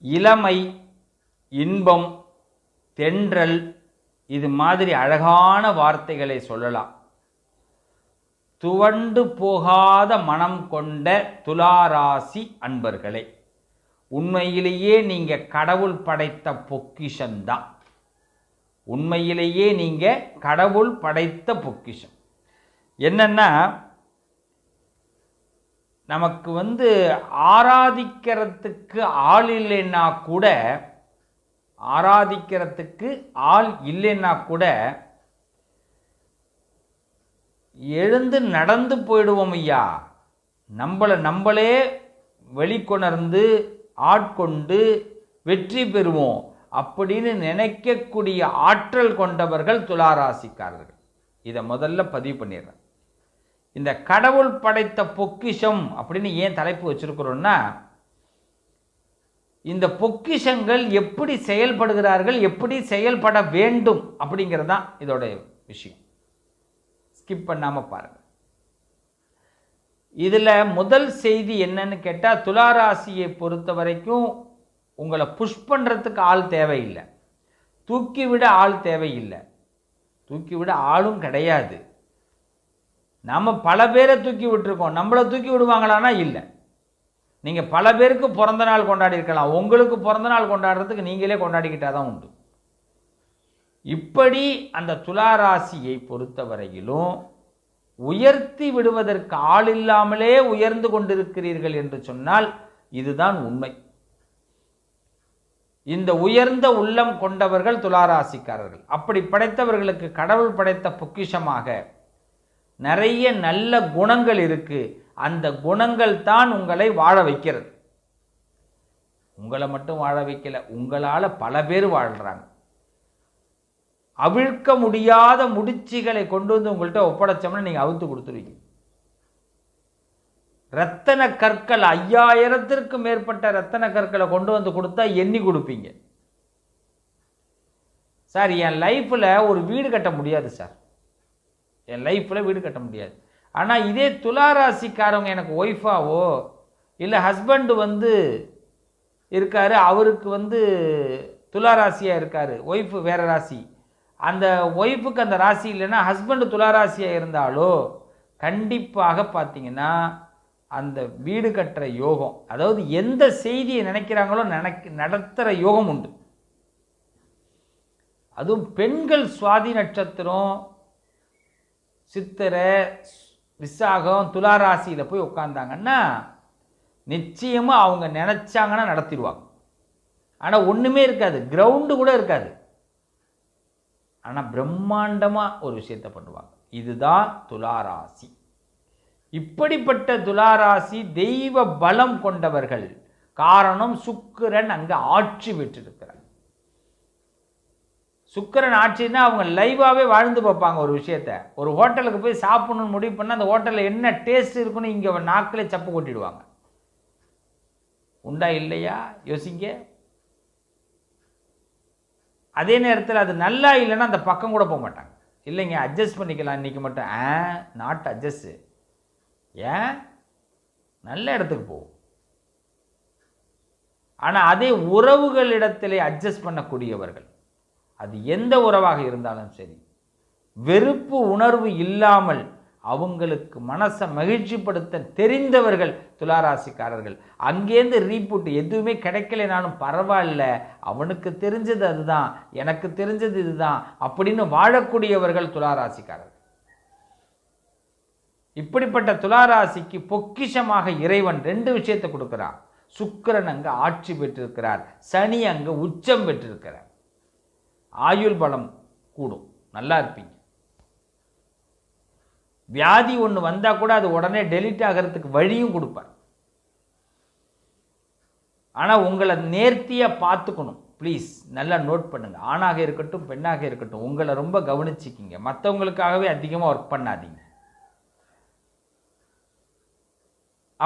இளமை இன்பம் தென்றல் இது மாதிரி அழகான வார்த்தைகளை சொல்லலாம். துவண்டு போகாத மனம் கொண்ட துலாராசி அன்பர்களே உண்மையிலேயே நீங்க கடவுள் படைத்த பொக்கிஷந்தான் உண்மையிலேயே நீங்க கடவுள் படைத்த பொக்கிஷம். என்னன்னா நமக்கு வந்து ஆராதிக்கிறதுக்கு ஆள் இல்லைன்னா கூட ஆராதிக்கிறதுக்கு ஆள் இல்லைன்னா கூட எழுந்து நடந்து போயிடுவோம் ஐயா. நம்மளை நம்மளே வெளிக்கொணர்ந்து ஆட்கொண்டு வெற்றி பெறுவோம் அப்படின்னு நினைக்கக்கூடிய ஆற்றல் கொண்டவர்கள் துளாராசிக்காரர்கள். இதை முதல்ல பதிவு பண்ணிடுறேன். இந்த கடவுள் படைத்த பொக்கிஷம் அப்படின்னு ஏன் தலைப்பு வச்சுருக்குறோன்னா இந்த பொக்கிஷங்கள் எப்படி செயல்படுகிறார்கள் எப்படி செயல்பட வேண்டும் அப்படிங்கிறது தான் இதோட விஷயம். ஸ்கிப் பண்ணாமல் பாருங்கள் இதில் முதல் செய்தி என்னன்னு கேட்டால் துளாராசியை பொறுத்த வரைக்கும் உங்களை புஷ் பண்ணுறதுக்கு ஆள் தேவையில்லை. தூக்கிவிட ஆள் தேவையில்லை. தூக்கிவிட ஆளும் கிடையாது. நம்ம பல பேரை தூக்கி விட்டுருக்கோம். நம்மளை தூக்கி விடுவாங்களான்னா இல்லை. நீங்கள் பல பேருக்கு பிறந்த நாள் கொண்டாடி இருக்கலாம் உங்களுக்கு பிறந்த நாள் கொண்டாடுறதுக்கு நீங்களே கொண்டாடிக்கிட்டால் தான் உண்டு. இப்படி அந்த துளாராசியை பொறுத்தவரையிலும் உயர்த்தி விடுவதற்கு ஆள் இல்லாமலே உயர்ந்து கொண்டிருக்கிறீர்கள் என்று சொன்னால் இதுதான் உண்மை. இந்த உயர்ந்த உள்ளம் கொண்டவர்கள் துளாராசிக்காரர்கள். அப்படி படைத்தவர்களுக்கு கடவுள் படைத்த பொக்கிஷமாக நிறைய நல்ல குணங்கள் இருக்குது அந்த குணங்கள் தான் உங்களை வாழ வைக்கிறது. உங்களை மட்டும் வாழ வைக்கல உங்களால் பல பேர் வாழ்கிறாங்க அவிழ்க்க முடியாத முடிச்சுகளை கொண்டு வந்து உங்கள்கிட்ட ஒப்படைச்சோம்னா நீங்கள் அவுத்து கொடுத்துருவீங்க. ரத்தன கற்கள் ஐயாயிரத்திற்கும் மேற்பட்ட ரத்தன கற்களை கொண்டு வந்து கொடுத்தா எண்ணி கொடுப்பீங்க. சார் என் லைஃப்பில் ஒரு வீடு கட்ட முடியாது சார். என் லைஃப்பில் வீடு கட்ட முடியாது. ஆனால் இதே துளாராசிக்காரவங்க எனக்கு ஒய்ஃபாவோ இல்லை ஹஸ்பண்டு வந்து இருக்காரு அவருக்கு வந்து துளாராசியாக இருக்கார் ஒய்ஃபு வேற ராசி. அந்த ஒய்ஃபுக்கு அந்த ராசி இல்லைன்னா ஹஸ்பண்டு துளாராசியாக இருந்தாலோ கண்டிப்பாக பார்த்தீங்கன்னா அந்த வீடு கட்டுற யோகம் அதாவது எந்த செய்தியை நினைக்கிறாங்களோ நினைக்க நடத்துகிற யோகம் உண்டு. அதுவும் பெண்கள் சுவாதி நட்சத்திரம் சித்திரை விசாகம் துளாராசியில் போய் உட்காந்தாங்கன்னா நிச்சயமாக அவங்க நினச்சாங்கன்னா நடத்திடுவாங்க. ஆனால் ஒன்றுமே இருக்காது. கிரவுண்டு கூட இருக்காது. ஆனால் பிரம்மாண்டமாக ஒரு விஷயத்தை பண்ணுவாங்க. இதுதான் துளாராசி. இப்படிப்பட்ட துளாராசி தெய்வ பலம் கொண்டவர்கள். காரணம் சுக்கிரன் அங்கே ஆட்சி பெற்றிருக்கிறார். சுக்கரன் ஆட்சின்னா அவங்க லைவாகவே வாழ்ந்து பார்ப்பாங்க ஒரு விஷயத்த. ஒரு ஹோட்டலுக்கு போய் சாப்பிடணும்னு முடிவு பண்ணால் அந்த ஹோட்டலில் என்ன டேஸ்ட் இருக்குன்னு இங்கே நாக்கிலே சப்பு கொட்டிடுவாங்க. உண்டா இல்லையா? யோசிங்க. அதே நேரத்தில் அது நல்லா இல்லைன்னா அந்த பக்கம் கூட போக மாட்டாங்க. இல்லைங்க அட்ஜஸ்ட் பண்ணிக்கலாம் இன்றைக்கி மட்டும். ஆ நாட் அட்ஜஸ்ட்டு ஏன்? நல்ல இடத்துக்கு போகும் ஆனால் அதே உறவுகளிடத்திலே அட்ஜஸ்ட் பண்ணக்கூடியவர்கள். அது எந்த உறவாக இருந்தாலும் சரி. வெறுப்பு உணர்வு இல்லாமல் அவங்களுக்கு மனசை மகிழ்ச்சிப்படுத்த தெரிந்தவர்கள் துளாராசிக்காரர்கள். அங்கேருந்து ரீபூட் எதுவுமே கிடைக்கலனாலும் பரவாயில்ல அவனுக்கு தெரிஞ்சது அதுதான் எனக்கு தெரிஞ்சது இதுதான் அப்படின்னு வாழக்கூடியவர்கள் துளாராசிக்காரர்கள். இப்படிப்பட்ட துளாராசிக்கு பொக்கிஷமாக இறைவன் ரெண்டு விஷயத்தை கொடுக்கிறான். சுக்கரன் அங்கு ஆட்சி பெற்றிருக்கிறார் சனி அங்கு உச்சம் பெற்றிருக்கிறார். ஆயுள் பலம் கூடும். நல்லா இருப்பீங்க. வியாதி ஒன்று வந்தால் கூட அது உடனே டெலிட் ஆகிறதுக்கு வழியும் கொடுப்பார். ஆனால் உங்களை நேர்த்தியாக பார்த்துக்கணும். ப்ளீஸ் நல்லா நோட் பண்ணுங்கள் ஆணாக இருக்கட்டும் பெண்ணாக இருக்கட்டும் உங்களை ரொம்ப கவனிச்சிக்கிங்க. மற்றவங்களுக்காகவே அதிகமாக ஒர்க் பண்ணாதீங்க.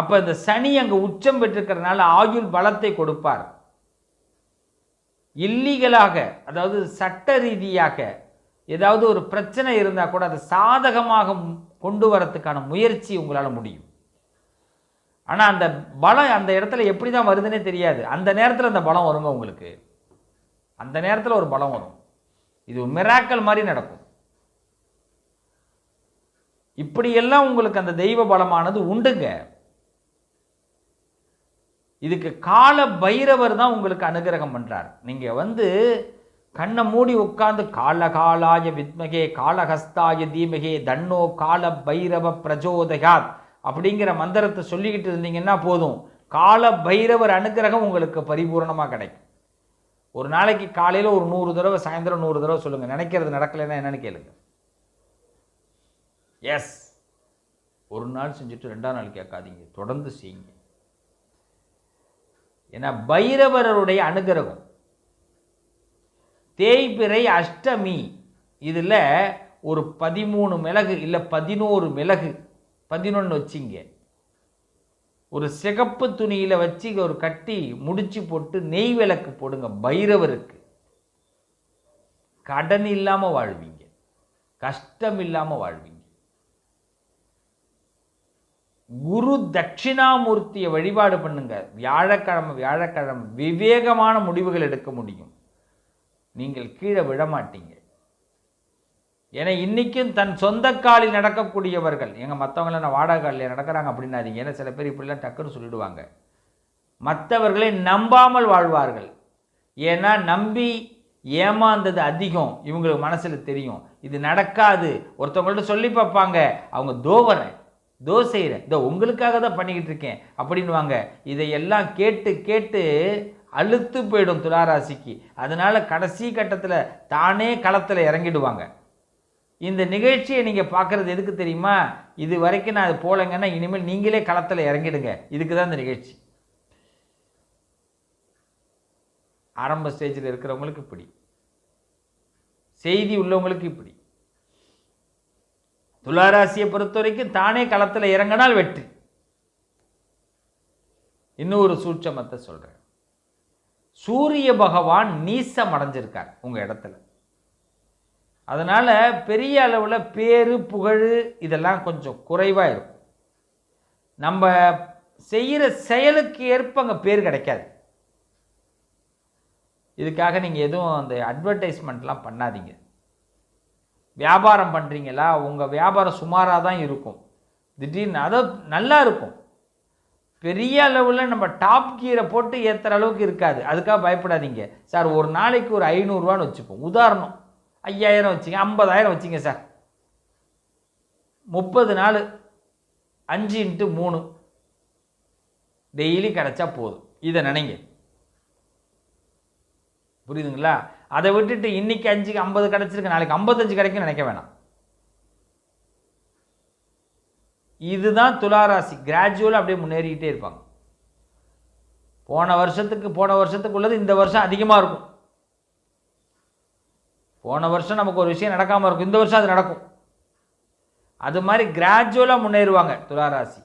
அப்போ இந்த சனி அங்கே உச்சம் பெற்றிருக்கிறதுனால ஆயுள் பலத்தை கொடுப்பார். இல்லீகலாக அதாவது சட்ட ரீதியாக ஏதாவது ஒரு பிரச்சனை இருந்தால் கூட அதை சாதகமாக கொண்டு வரத்துக்கான முயற்சி உங்களால் முடியும். ஆனால் அந்த பலம் அந்த இடத்துல எப்படி தான் வருதுன்னே தெரியாது. அந்த நேரத்தில் அந்த பலம் வருங்க உங்களுக்கு. அந்த நேரத்தில் ஒரு பலம் வரும். இது மிராக்கல் மாதிரி நடக்கும். இப்படியெல்லாம் உங்களுக்கு அந்த தெய்வ பலமானது உண்டுங்க. இதுக்கு கால பைரவர் தான் உங்களுக்கு அனுகிரகம் பண்ணுறார் நீங்கள் வந்து கண்ணை மூடி உட்கார்ந்து காலகாலாய வித்மகே காலஹஸ்தாய தீமகே தன்னோ கால பைரவ பிரஜோதயாத் அப்படிங்கிற மந்திரத்தை சொல்லிக்கிட்டு இருந்தீங்கன்னா போதும். கால பைரவர் அனுகிரகம் உங்களுக்கு பரிபூரணமாக கிடைக்கும். ஒரு நாளைக்கு காலையில் ஒரு நூறு தடவை சாயந்தரம் நூறு தடவை சொல்லுங்கள் நினைக்கிறது நடக்கலைன்னா என்னென்னு கேளுங்க. எஸ் ஒரு நாள் செஞ்சுட்டு ரெண்டாம் நாள் கேட்காதீங்க. தொடர்ந்து செய்யுங்க. ஏன்னா பைரவரருடைய அனுகிரகம். தேய்பிறை அஷ்டமி. இதில் ஒரு பதிமூணு மிளகு இல்லை பதினோரு மிளகு. பதினொன்று வச்சிங்க. ஒரு சிகப்பு துணியில் வச்சு ஒரு கட்டி முடிச்சு போட்டு நெய் விளக்கு போடுங்க பைரவருக்கு. கடன் இல்லாமல் வாழ்வீங்க. கஷ்டம் இல்லாமல் வாழ்வீங்க. குரு தட்சிணாமூர்த்தியை வழிபாடு பண்ணுங்க. வியாழக்கிழமை வியாழக்கிழமை விவேகமான முடிவுகள் எடுக்க முடியும். நீங்கள் கீழே விழமாட்டீங்க ஏன்னா இன்னைக்கும் தன் சொந்த காலில் நடக்கக்கூடியவர்கள் எங்கள் மற்றவங்கள நான் வாடகை காலில் நடக்கிறாங்க அப்படின்னாதீங்க. ஏன்னா சில பேர் இப்படிலாம் டக்குன்னு சொல்லிடுவாங்க. மற்றவர்களை நம்பாமல் வாழ்வார்கள். ஏன்னா நம்பி ஏமாந்தது அதிகம். இவங்களுக்கு மனசில் தெரியும். இது நடக்காது. ஒருத்தவங்கள்ட்ட சொல்லி பார்ப்பாங்க. அவங்க தோவரை தோ செய்கிறேன் இதோ உங்களுக்காக தான் பண்ணிக்கிட்டு இருக்கேன் அப்படின்வாங்க இதையெல்லாம் கேட்டு கேட்டு அழுத்து போயிடும் துளாராசிக்கு. அதனால் கடைசி கட்டத்தில் தானே களத்தில் இறங்கிடுவாங்க. இந்த நிகழ்ச்சியை நீங்கள் பார்க்குறது எதுக்கு தெரியுமா? இது வரைக்கும் நான் அது போலங்கன்னா இனிமேல் நீங்களே களத்தில் இறங்கிடுங்க. இதுக்கு தான் இந்த நிகழ்ச்சி. ஆரம்ப ஸ்டேஜில் இருக்கிறவங்களுக்கு இப்படி. செய்தி உள்ளவங்களுக்கு இப்படி. துளாராசியை பொறுத்த வரைக்கும் தானே களத்தில் இறங்கினால் வெற்றி. இன்னொரு சூட்சமத்தை சொல்கிறேன் சூரிய பகவான் நீசம் அடைஞ்சிருக்கார் உங்கள் இடத்துல. அதனால் பெரிய அளவில் பேரு புகழ் இதெல்லாம் கொஞ்சம் குறைவாக இருக்கும். நம்ம செய்கிற செயலுக்கு ஏற்ப அங்கே பேர் கிடைக்காது. இதுக்காக நீங்கள் எதுவும் அந்த அட்வர்டைஸ்மெண்ட்லாம் பண்ணாதீங்க. வியாபாரம் பண்ணுறீங்களா உங்கள் வியாபாரம் சுமாராக தான் இருக்கும். திடீர்னு அதை நல்லா இருக்கும். பெரிய அளவில் நம்ம டாப் கீரை போட்டு ஏற்றுற அளவுக்கு இருக்காது. அதுக்காக பயப்படாதீங்க. சார் ஒரு நாளைக்கு ஒரு ஐநூறுரூவான்னு வச்சுப்போம். உதாரணம் ஐயாயிரம் வச்சுங்க ஐம்பதாயிரம் வச்சுங்க சார். முப்பது நாள் அஞ்சு இன்ட்டு மூணு. டெய்லி கிடச்சா போதும். இதை நினைங்க. புரியுதுங்களா? அதை விட்டுட்டு இன்னைக்கு அஞ்சு ஐம்பது கிடச்சிருக்கு நாளைக்கு ஐம்பத்தஞ்சு கிடைக்கும் நினைக்க வேணாம். இதுதான் துளாராசி. கிராஜுவலாக அப்படியே முன்னேறிக்கிட்டே இருப்பாங்க. போன வருஷத்துக்கு போன வருஷத்துக்கு உள்ளது இந்த வருஷம் அதிகமாக இருக்கும். போன வருஷம் நமக்கு ஒரு விஷயம் நடக்காமல் இருக்கும். இந்த வருஷம் அது நடக்கும். அது மாதிரி கிராஜுவலாக முன்னேறுவாங்க துளாராசி.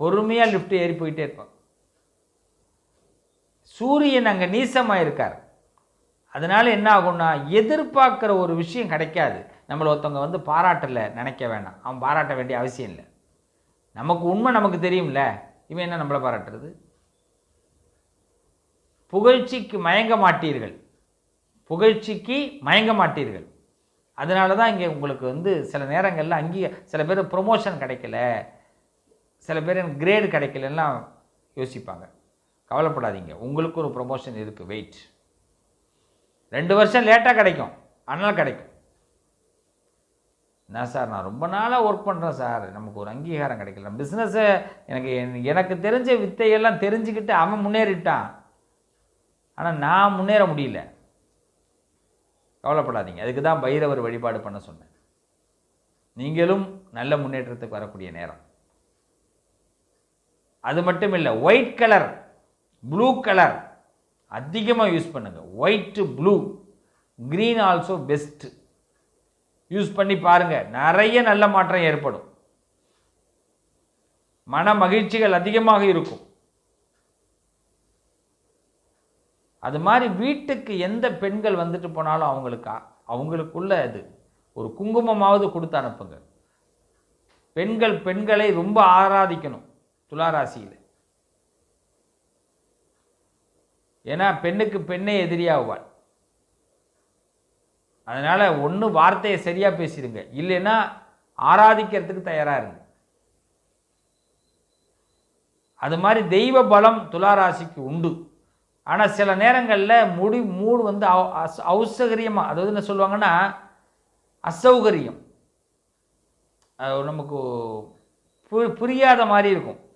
பொறுமையாக லிஃப்ட் ஏறி போயிட்டே இருப்பாங்க. சூரியன் அங்கே நீசமாக இருக்கார் அதனால என்ன ஆகும்னா எதிர்பார்க்குற ஒரு விஷயம் கிடைக்காது. நம்மளை ஒருத்தவங்க வந்து பாராட்டல நினைக்க வேணாம். அவன் பாராட்ட வேண்டிய அவசியம் இல்லை. நமக்கு உண்மை நமக்கு தெரியும்ல. இவன் என்ன நம்மளை பாராட்டுறது? புகழ்ச்சிக்கு மயங்க மாட்டீர்கள். புகழ்ச்சிக்கு மயங்க மாட்டீர்கள். அதனால தான் இங்கே உங்களுக்கு வந்து சில நேரங்களில் அங்கேயே சில பேர் ப்ரொமோஷன் கிடைக்கல. சில பேர் எனக்கு கிரேடு கிடைக்கலலாம் யோசிப்பாங்க. கவலைப்படாதீங்க. உங்களுக்கு ஒரு ப்ரொமோஷன் இருக்குது வெயிட் ரெண்டு வருஷம் லேட்டாக கிடைக்கும். ஆனால் கிடைக்கும். என்ன சார் நான் ரொம்ப நாளாக ஒர்க் பண்ணுறேன் சார். நமக்கு ஒரு அங்கீகாரம் கிடைக்கல. பிஸ்னஸை எனக்கு எனக்கு தெரிஞ்ச வித்தையெல்லாம் தெரிஞ்சுக்கிட்டு அவன் முன்னேறிட்டான். ஆனால் நான் முன்னேற முடியல. கவலைப்படாதீங்க. அதுக்கு தான் பைரவர் வழிபாடு பண்ண சொன்னேன். நீங்களும் நல்ல முன்னேற்றத்துக்கு வரக்கூடிய நேரம். அது மட்டும் இல்லை ஒயிட் கலர் ப்ளூ கலர் அதிகமாக யூஸ் பண்ணுங்கள் white blue green also best use பண்ணி பாருங்க. நிறைய நல்ல மாற்றம் ஏற்படும். மன மகிழ்ச்சிகள் அதிகமாக இருக்கும். அது மாதிரி வீட்டுக்கு எந்த பெண்கள் வந்துட்டு போனாலும் அவங்களுக்கு அவங்களுக்குள்ள அது ஒரு குங்குமமாவது கொடுத்து அனுப்புங்க. பெண்கள் பெண்களை ரொம்ப ஆராதிக்கணும். துளாராசியில். ஏன்னா பெண்ணுக்கு பெண்ணே எதிரியாகுவாள். அதனால் ஒன்று வார்த்தையை சரியாக பேசிடுங்க. இல்லைன்னா ஆராதிக்கிறதுக்கு தயாராக இருங்க. அது மாதிரி தெய்வ பலம் துளாராசிக்கு உண்டு. ஆனால் சில நேரங்களில் முடி மூடு வந்து அவ- அதாவது என்ன சொல்லுவாங்கன்னா அசௌகரியம். அது நமக்கு பு- புரியாத மாதிரி இருக்கும்.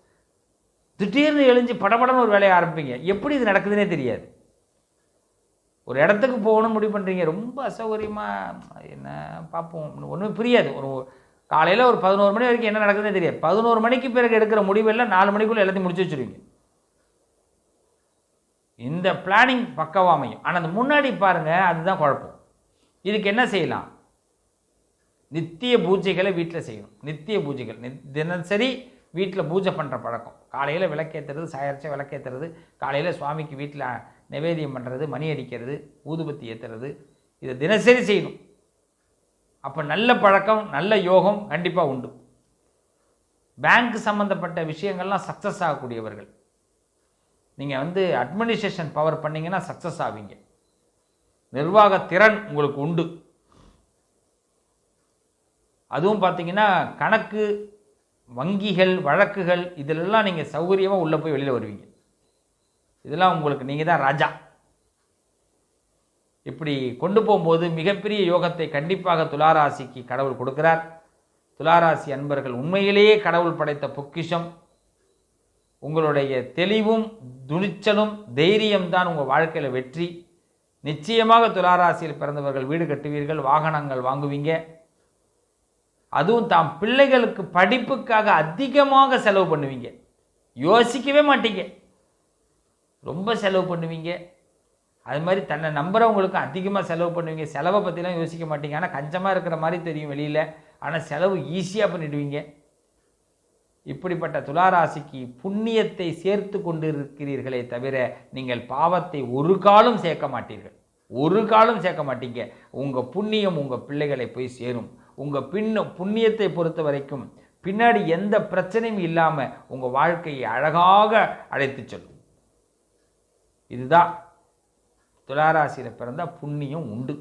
திடீர்னு எழுஞ்சு படபடன்னு ஒரு வேலையை ஆரம்பிப்பீங்க. எப்படி இது நடக்குதுன்னே தெரியாது. ஒரு இடத்துக்கு போகணும்னு முடிவு பண்ணுறீங்க ரொம்ப அசௌகரியமாக என்ன பார்ப்போம். ஒன்றுமே புரியாது. ஒரு காலையில் ஒரு பதினோரு மணி வரைக்கும் என்ன நடக்குதுன்னு தெரியாது. பதினோரு மணிக்கு பிறகு எடுக்கிற முடிவெல்லாம் நாலு மணிக்குள்ளே எல்லாத்தையும் முடிச்சு வச்சுருவீங்க. இந்த பிளானிங் பக்கவா அமையும். ஆனால் அந்த முன்னாடி பாருங்கள் அதுதான் குழப்பம். இதுக்கு என்ன செய்யலாம்? நித்திய பூஜைகளை வீட்டில் செய்யணும். நித்திய பூஜைகள். நி- தினசரி வீட்டில் பூஜை பண்ணுற பழக்கம். காலையில் விளக்கேற்றுறது சாயரிச்சா விளக்கேற்றுறது காலையில் சுவாமிக்கு வீட்டில் நிவேதியம் பண்ணுறது மணி அடிக்கிறது ஊதுபத்தி ஏற்றுறது இதை தினசரி செய்யணும். அப்போ நல்ல பழக்கம் நல்ல யோகம் கண்டிப்பாக உண்டு. பேங்க் சம்மந்தப்பட்ட விஷயங்கள்லாம் சக்ஸஸ் ஆகக்கூடியவர்கள். நீங்கள் வந்து அட்மினிஸ்ட்ரேஷன் பவர் பண்ணிங்கன்னா சக்ஸஸ் ஆவீங்க. நிர்வாக திறன் உங்களுக்கு உண்டு. அதுவும் பார்த்தீங்கன்னா கணக்கு வங்கிகள் வழக்குகள் இதிலெல்லாம் நீங்கள் சௌகரியமாக உள்ளே போய் வெளியில் வருவீங்க. இதெல்லாம் உங்களுக்கு நீங்கள் தான் ராஜா. இப்படி கொண்டு போகும்போது மிகப்பெரிய யோகத்தை கண்டிப்பாக துளாராசிக்கு கடவுள் கொடுக்கிறார். துளாராசி அன்பர்கள் உண்மையிலேயே கடவுள் படைத்த பொக்கிஷம். உங்களுடைய தெளிவும் துணிச்சலும் தைரியம்தான் உங்கள் வாழ்க்கையில் வெற்றி. நிச்சயமாக துளாராசியில் பிறந்தவர்கள் வீடு கட்டுவீர்கள் வாகனங்கள் வாங்குவீங்க. அதுவும் தாம் பிள்ளைகளுக்கு படிப்புக்காக அதிகமாக செலவு பண்ணுவீங்க. யோசிக்கவே மாட்டீங்க. ரொம்ப செலவு பண்ணுவீங்க. அது மாதிரி தன்னை நம்புகிறவங்களுக்கு அதிகமாக செலவு பண்ணுவீங்க. செலவை பற்றிலாம் யோசிக்க மாட்டீங்க. ஆனால் கஞ்சமாக இருக்கிற மாதிரி தெரியும் வெளியில். ஆனால் செலவு ஈஸியாக பண்ணிடுவீங்க. இப்படிப்பட்ட துளாராசிக்கு புண்ணியத்தை சேர்த்து கொண்டு இருக்கிறீர்களே தவிர நீங்கள் பாவத்தை ஒரு காலும் சேர்க்க மாட்டீர்கள். ஒரு காலம் சேர்க்க மாட்டீங்க. உங்கள் புண்ணியம் உங்கள் பிள்ளைகளை போய் சேரும். உங்கள் பின்ன புண்ணியத்தை பொறுத்த வரைக்கும் பின்னாடி எந்த பிரச்சனையும் இல்லாமல் உங்கள் வாழ்க்கையை அழகாக அழைத்து செல்லும். இதுதான். துளாராசியில் பிறந்த புண்ணியம் உண்டு.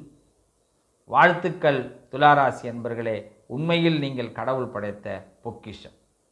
வாழ்த்துக்கள் துளாராசி என்பர்களே உண்மையில் நீங்கள் கடவுள் படைத்த பொக்கிஷம்.